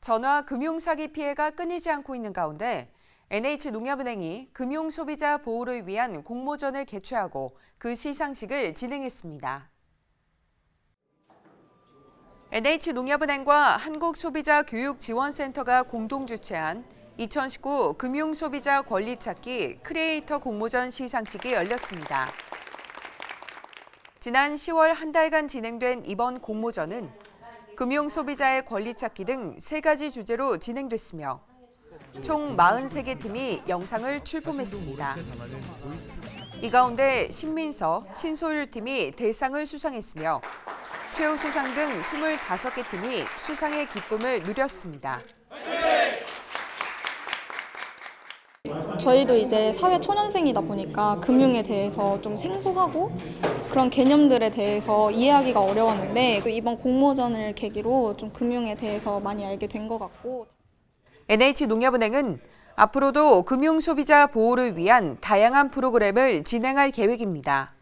전화 금융 사기 피해가 끊이지 않고 있는 가운데 NH농협은행이 금융 소비자 보호를 위한 공모전을 개최하고 그 시상식을 진행했습니다. NH농협은행과 한국소비자교육지원센터가 공동 주최한 2019 금융소비자 권리찾기 크리에이터 공모전 시상식이 열렸습니다. 지난 10월 한 달간 진행된 이번 공모전은 금융 소비자의 권리 찾기 등 세 가지 주제로 진행됐으며 총 43개 팀이 영상을 출품했습니다. 이 가운데 신민서, 신소율 팀이 대상을 수상했으며 최우수상 등 25개 팀이 수상의 기쁨을 누렸습니다. 저희도 이제 사회 초년생이다 보니까 금융에 대해서 좀 생소하고 그런 개념들에 대해서 이해하기가 어려웠는데 이번 공모전을 계기로 좀 금융에 대해서 많이 알게 된 것 같고 NH농협은행은 앞으로도 금융 소비자 보호를 위한 다양한 프로그램을 진행할 계획입니다.